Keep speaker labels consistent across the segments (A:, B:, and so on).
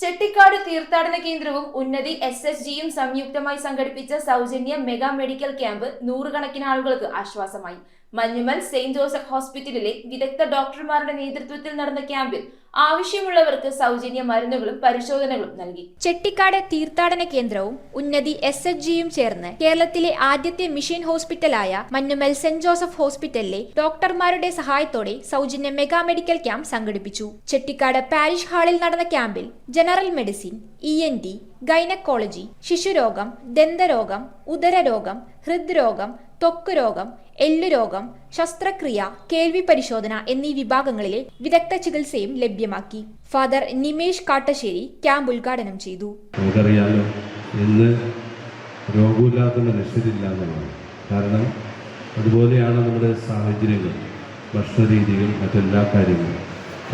A: ചെട്ടിക്കാട് തീർത്ഥാടന കേന്ദ്രവും ഉന്നതി എസ് എസ് ജിയും സംയുക്തമായി സംഘടിപ്പിച്ച സൗജന്യ മെഗാ മെഡിക്കൽ ക്യാമ്പ് നൂറുകണക്കിന് ആളുകൾക്ക് ആശ്വാസമായി. മഞ്ഞുമൽ സെയിന്റ് ജോസഫ് ഹോസ്പിറ്റലിലെ വിദഗ്ധ ഡോക്ടർമാരുടെ നേതൃത്വത്തിൽ നടന്ന ക്യാമ്പിൽ ആവശ്യമുള്ളവർക്ക് സൗജന്യ മരുന്നുകളും പരിശോധനകളും നൽകി.
B: ചെട്ടിക്കാട് തീർത്ഥാടന കേന്ദ്രവും ഉന്നതി എസ് എച്ച് ജിയും ചേർന്ന് കേരളത്തിലെ ആദ്യത്തെ മിഷൻ ഹോസ്പിറ്റലായ മഞ്ഞുമൽ സെന്റ് ജോസഫ് ഹോസ്പിറ്റലിലെ ഡോക്ടർമാരുടെ സഹായത്തോടെ സൗജന്യ മെഗാ മെഡിക്കൽ ക്യാമ്പ് സംഘടിപ്പിച്ചു. ചെട്ടിക്കാട് പാരിഷ് ഹാളിൽ നടന്ന ക്യാമ്പിൽ general medicine E N T gynaecology ശിശുരോഗം ദന്തരോഗം ഉദരരോഗം ഹൃദ്രോഗം ത്വക്ക് രോഗം എല്ലുരോഗം ശസ്ത്രക്രിയ കേൾവി പരിശോധന എന്നീ വിഭാഗങ്ങളിലെ വിദഗ്ധ ചികിത്സയും ലഭ്യമാക്കി. ഫാദർ നിമേഷ് കാട്ടശ്ശേരി ക്യാമ്പ് ഉദ്ഘാടനം ചെയ്തു.
C: നമുക്കറിയാലോ ഇന്ന് കാരണം അതുപോലെയാണ് നമ്മുടെ സാഹചര്യങ്ങൾ ഭക്ഷണ രീതികൾ മറ്റെല്ലാ കാര്യങ്ങളും.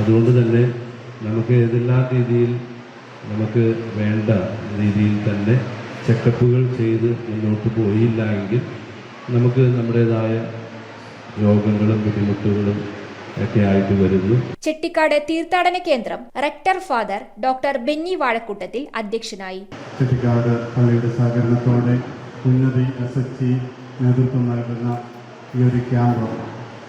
C: അതുകൊണ്ട് തന്നെ നമുക്ക് ഏതെല്ലാം രീതിയിൽ നമുക്ക് വേണ്ട രീതിയിൽ തന്നെ ചെക്കപ്പുകൾ ചെയ്ത് മുന്നോട്ട് പോയില്ല എങ്കിൽ നമുക്ക് നമ്മുടേതായ രോഗങ്ങളും ബുദ്ധിമുട്ടുകളും ഒക്കെ ആയിട്ട് വരുന്നു.
B: ചെട്ടിക്കാട് തീർത്ഥാടന കേന്ദ്രം rector father doctor Benny Vazhakoottathil അധ്യക്ഷനായി.
D: ചെട്ടിക്കാട് പള്ളിയുടെ സഹകരണത്തോടെ ഉന്നതി എസ് എച്ച് നേതൃത്വം നൽകുന്ന ഈ ഒരു ക്യാമ്പ്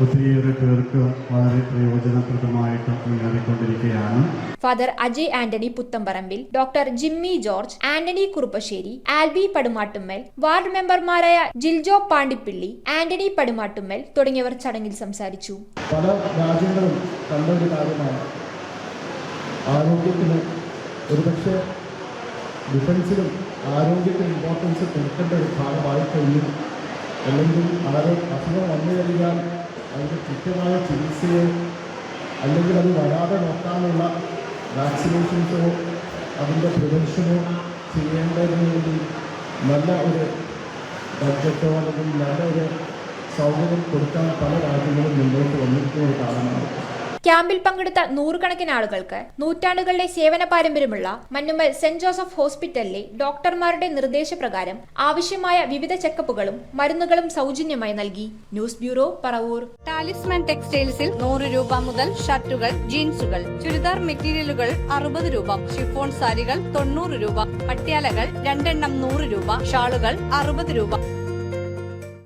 D: ഒത്തിരിയേറെ പേർക്ക് വളരെ പ്രയോജനപ്രദമായിട്ട് മുന്നേറിക്കൊണ്ടിരിക്കുകയാണ്
B: father Ajay Antony Puthamparambil doctor Jimmy George Antony Kuruppassery Albi Padumattummal ward മെമ്പർമാരായ ജിൽജോ പാണ്ടിപ്പിള്ളി ആന്റണി പടുമാട്ടുമ്മൽ തുടങ്ങിയവർ ചടങ്ങിൽ സംസാരിച്ചു.
E: പല രാജ്യങ്ങളും കണ്ടൊരു കാര്യമാണ്. ആരോഗ്യത്തിന് ഒരുപക്ഷെ ഡിഫൻസിലും ആരോഗ്യത്തിന് ഇമ്പോർട്ടൻസ് കൊടുക്കേണ്ട ഒരു ഭാഗമായി കഴിയും അല്ലെങ്കിൽ വളരെ അസുഖം വന്നു കഴിഞ്ഞാൽ അതിന് കൃത്യമായ ചികിത്സയോ അല്ലെങ്കിൽ അത് വരാതെ നോക്കാനുള്ള വാക്സിനേഷൻസോ അതിന്റെ പ്രിവെൻഷനോ ചെയ്യേണ്ടതിന് വേണ്ടി നല്ല ഒരു ബഡ്ജറ്റോ അല്ലെങ്കിൽ നല്ല ഒരു സൗകര്യം കൊടുക്കാൻ പല രാജ്യങ്ങളും മുന്നോട്ട് വന്നിരിക്കുന്ന ഒരു
B: ക്യാമ്പിൽ പങ്കെടുത്ത നൂറുകണക്കിന് ആളുകൾക്ക് നൂറ്റാണ്ടുകളുടെ സേവന പാരമ്പര്യമുള്ള മന്നുമൽ സെന്റ് ജോസഫ് ഹോസ്പിറ്റലിലെ ഡോക്ടർമാരുടെ നിർദ്ദേശപ്രകാരം ആവശ്യമായ വിവിധ ചെക്കപ്പുകളും മരുന്നുകളും സൗജന്യമായി നൽകി. News bureau Paravur.
F: ടാലിസ്മാൻ ടെക്സ്റ്റൈൽസിൽ നൂറ് രൂപ മുതൽ ഷർട്ടുകൾ ജീൻസുകൾ ചുരിദാർ മെറ്റീരിയലുകൾ അറുപത് രൂപ ഷിഫോൺ സാരികൾ തൊണ്ണൂറ് രൂപ പട്യാലകൾ രണ്ടെണ്ണം നൂറ് രൂപ ഷാളുകൾ അറുപത് രൂപ.